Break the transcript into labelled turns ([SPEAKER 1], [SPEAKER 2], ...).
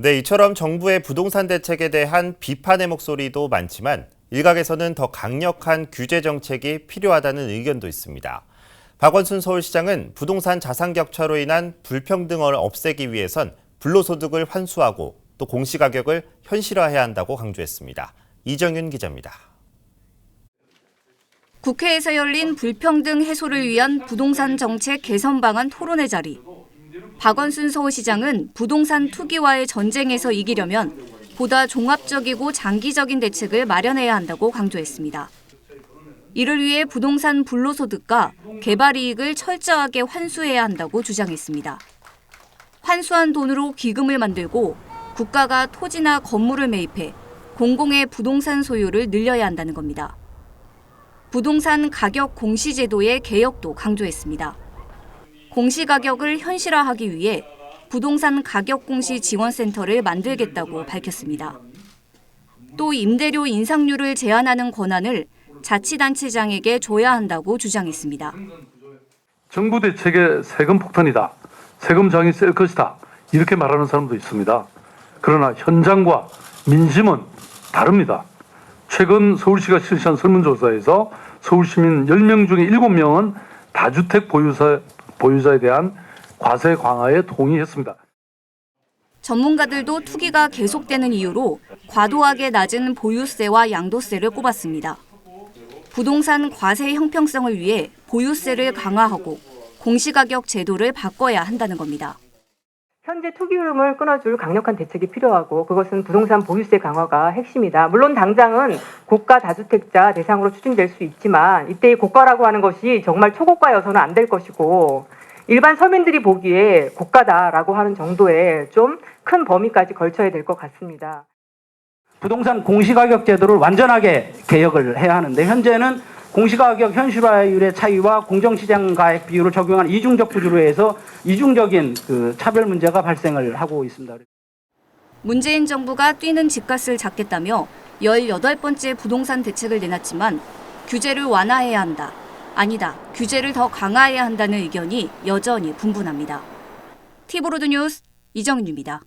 [SPEAKER 1] 네, 이처럼 정부의 부동산 대책에 대한 비판의 목소리도 많지만 일각에서는 더 강력한 규제 정책이 필요하다는 의견도 있습니다. 박원순 서울시장은 부동산 자산 격차로 인한 불평등을 없애기 위해선 불로소득을 환수하고 또 공시가격을 현실화해야 한다고 강조했습니다. 이정윤 기자입니다.
[SPEAKER 2] 국회에서 열린 불평등 해소를 위한 부동산 정책 개선 방안 토론회 자리. 박원순 서울시장은 부동산 투기와의 전쟁에서 이기려면 보다 종합적이고 장기적인 대책을 마련해야 한다고 강조했습니다. 이를 위해 부동산 불로소득과 개발 이익을 철저하게 환수해야 한다고 주장했습니다. 환수한 돈으로 기금을 만들고 국가가 토지나 건물을 매입해 공공의 부동산 소유를 늘려야 한다는 겁니다. 부동산 가격 공시 제도의 개혁도 강조했습니다. 공시 가격을 현실화하기 위해 부동산 가격 공시 지원센터를 만들겠다고 밝혔습니다. 또 임대료 인상률을 제한하는 권한을 자치단체장에게 줘야 한다고 주장했습니다.
[SPEAKER 3] 정부 대책의 세금 폭탄이다. 세금 장이 셀 것이다. 이렇게 말하는 사람도 있습니다. 그러나 현장과 민심은 다릅니다. 최근 서울시가 실시한 설문조사에서 서울시민 10명 중에 7명은 다주택 보유자, 보유자에 대한 과세 강화에 동의했습니다.
[SPEAKER 2] 전문가들도 투기가 계속되는 이유로 과도하게 낮은 보유세와 양도세를 꼽았습니다. 부동산 과세 형평성을 위해 보유세를 강화하고 공시가격 제도를 바꿔야 한다는 겁니다.
[SPEAKER 4] 현재 투기 흐름을 끊어줄 강력한 대책이 필요하고 그것은 부동산 보유세 강화가 핵심이다. 물론 당장은 고가 다주택자 대상으로 추진될 수 있지만 이때의 고가라고 하는 것이 정말 초고가여서는 안 될 것이고 일반 서민들이 보기에 고가다라고 하는 정도의 좀 큰 범위까지 걸쳐야 될 것 같습니다.
[SPEAKER 5] 부동산 공시가격 제도를 완전하게 개혁을 해야 하는데 현재는 공시가격 현실화율의 차이와 공정시장 가액 비율을 적용한 이중적 구조로 해서 이중적인 그 차별 문제가 발생을 하고 있습니다.
[SPEAKER 2] 문재인 정부가 뛰는 집값을 잡겠다며 18번째 부동산 대책을 내놨지만 규제를 완화해야 한다. 아니다. 규제를 더 강화해야 한다는 의견이 여전히 분분합니다. 티브로드 뉴스 이정윤입니다.